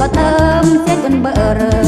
ក៏ដើមចេះគុណបើរើ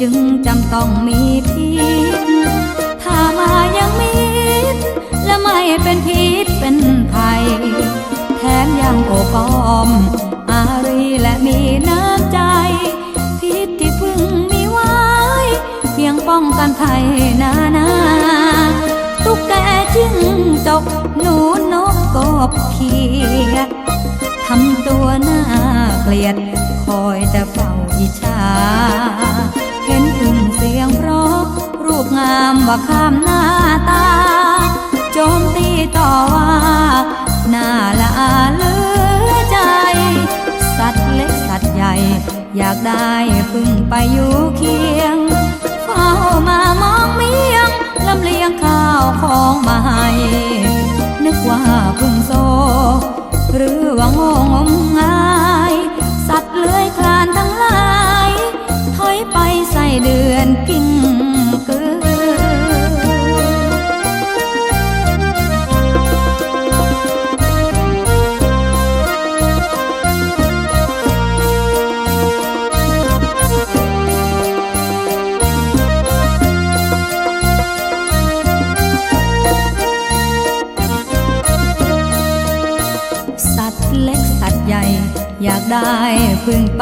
จึงจำต้องมีพิษถ้ามายังมีและไม่เป็นพิษเป็นภัย แถมยังโอบอ้อม อารีและมีน้ำใจ พิษที่พึ่งมีไว้ เพียงป้องกันภัยนานาตุ๊กแกจิ้งจกหนูนกกบเขียดทำตัวน่าเกลียด คอยแต่เฝ้าอิจฉา ปงามว่าข้ามหน้าตา โจมตีต่อว่าหน้าละอาเลือใจ สัตว์เล็กสัตว์ใหญ่ อยากได้พึ่งไปอยู่เคียงเฝ้ามามองเมียงลำเลียงข้าวของมาให้นึกว่าพึ่งโซ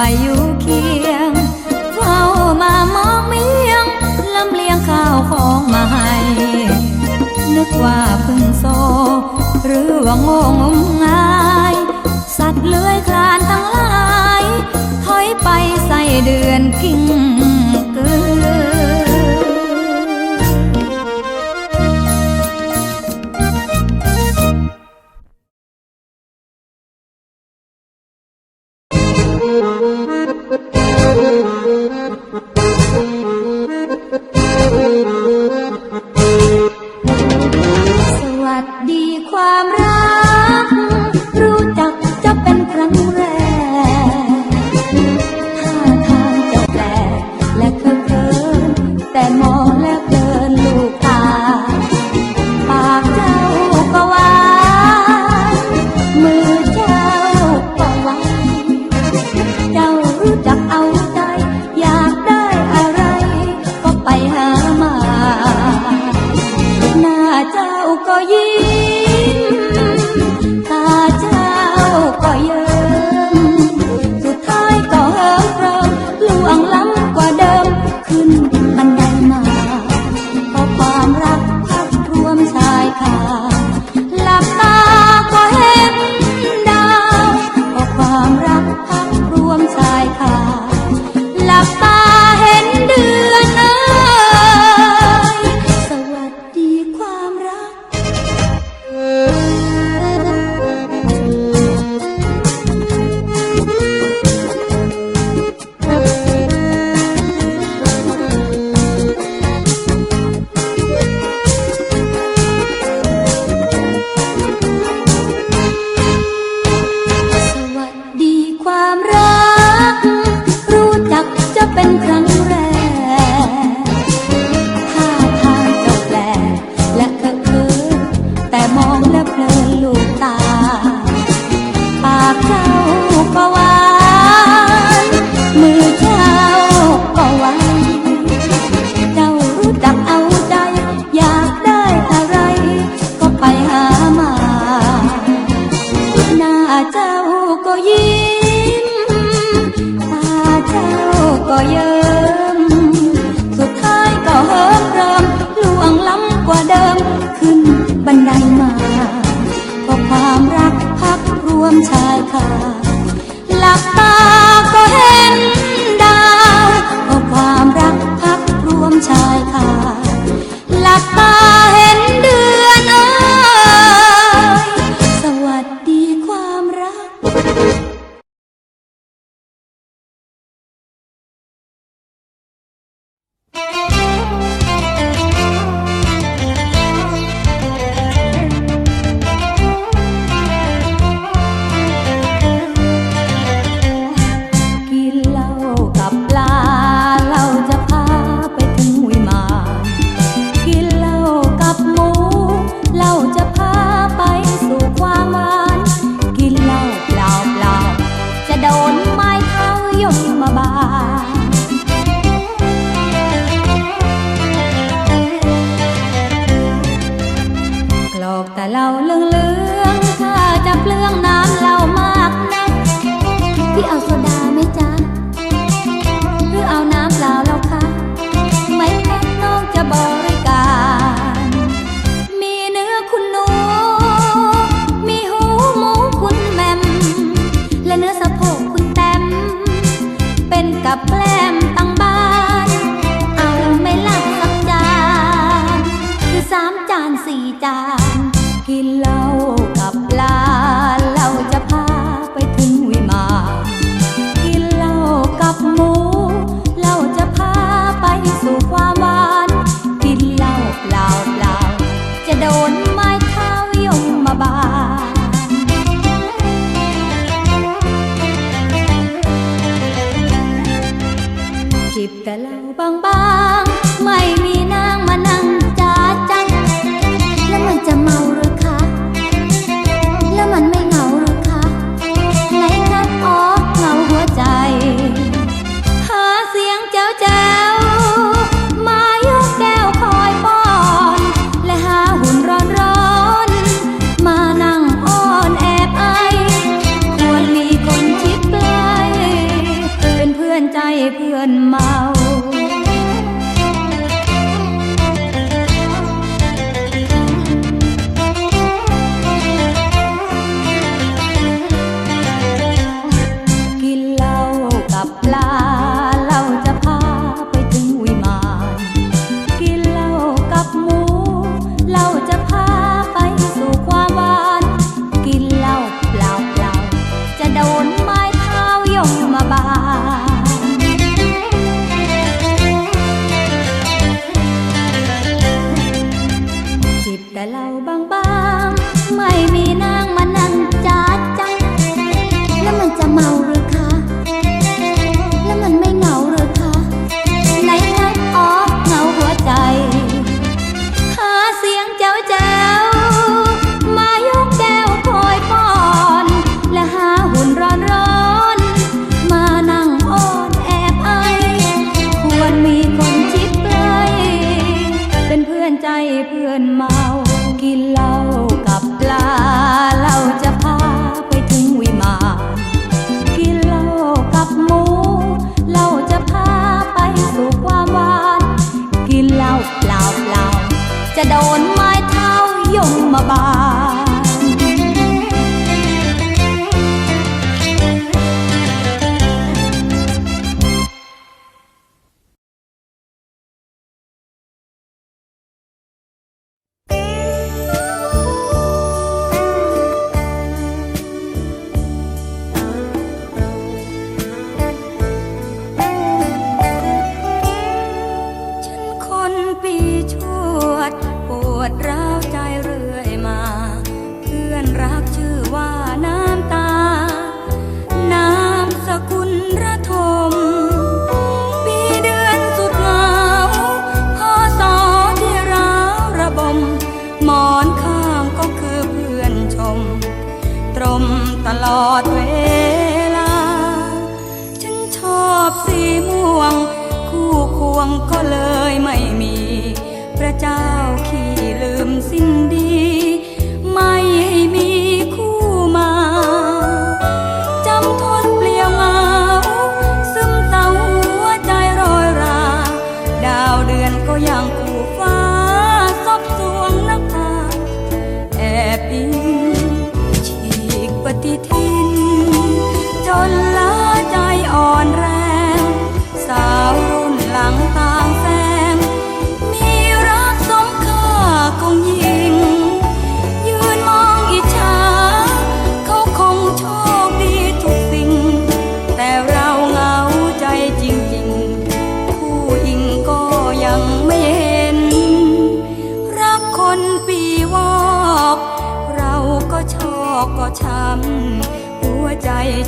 ไปอยู่เคียงเฝ้ามามองเมียงลำเลียงข้าวของมาให้นึกว่าพึ่งโซ หรือว่าโง่งมงาย สัตว์เลื้อยคลานทั้งหลาย ถอยไปใส่เดือนกิ่ง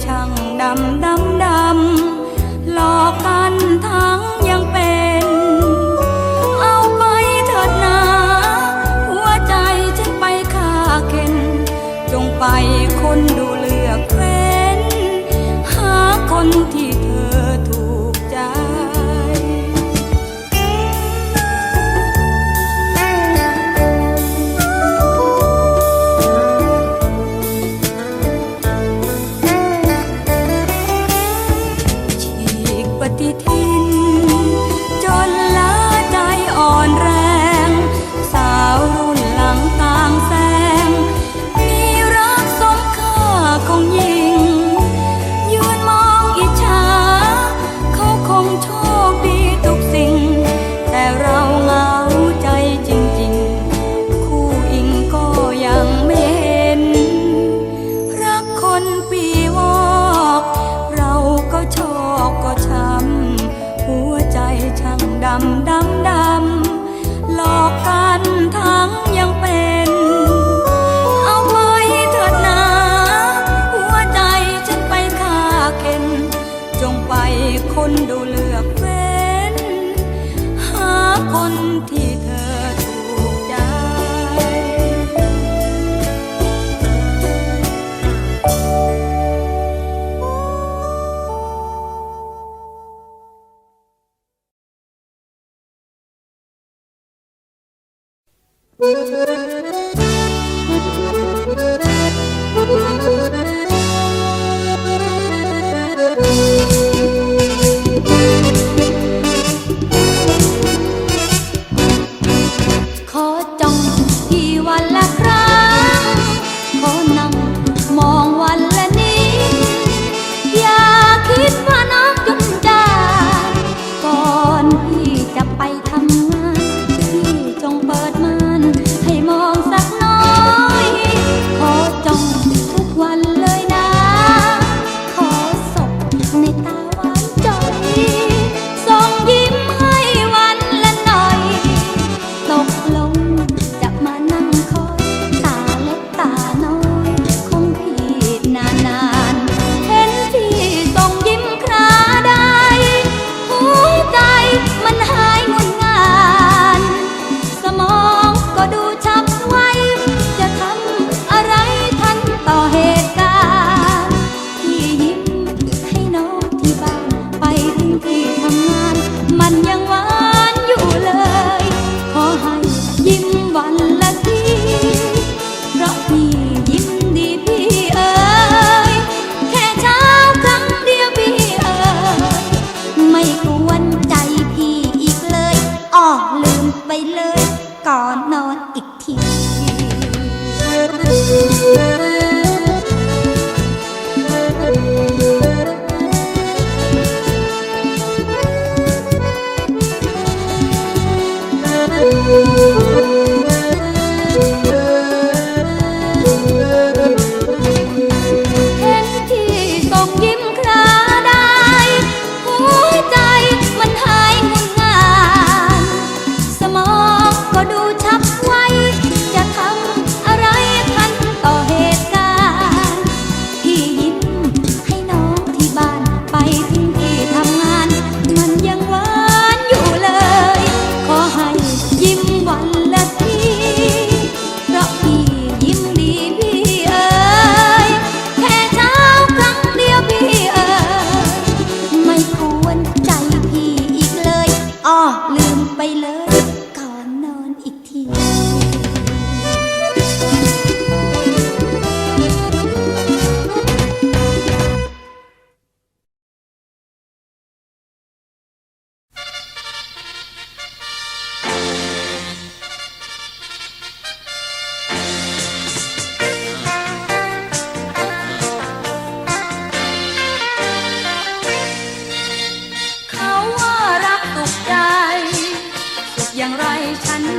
ช่างดำดำดำหลอกกันทั้งยังเป็น เอาไปเถิดนะหัวใจฉันไปฆ่าเข็นจงไปคนดู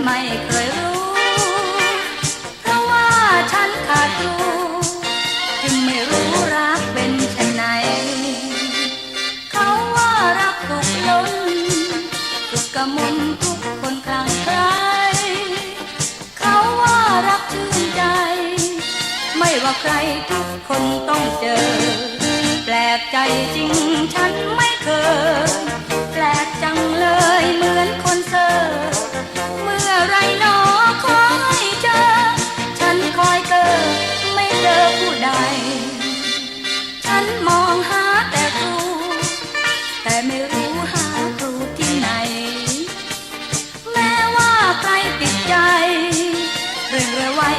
ไม่เคยรู้ เพราะว่าฉันขาดรู้จึงไม่รู้รักเป็นเช่นไหน เขาว่ารักตกล้นทุกกระมุนทุกคนกลางใครเขาว่ารักชื่นใจ ไม่ว่าใครทุกคนต้องเจอ แปลกใจจริงฉันไม่เคย แปลกจังเลยเหมือนคนเซอร์เมื่อไรหนอคอยเจอ ฉันคอยเกิดไม่เจอผู้ใด ฉันมองหาแต่ครู แต่ไม่รู้หาครูที่ไหน แม้ว่าใครติดใจเรื่องระไว้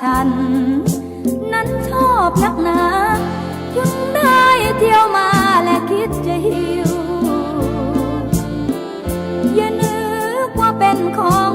ฉัน นั้นชอบนักหนาจึงได้เที่ยวมาและคิดจะหิวอย่านึกว่าเป็นของ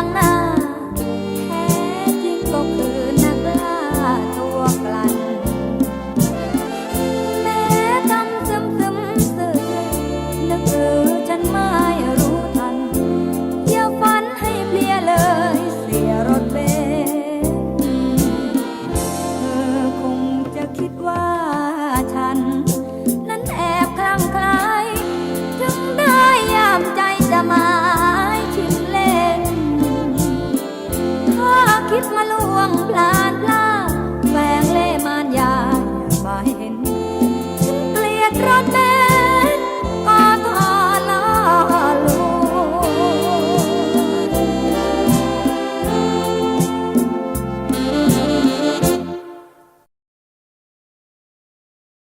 tháng nào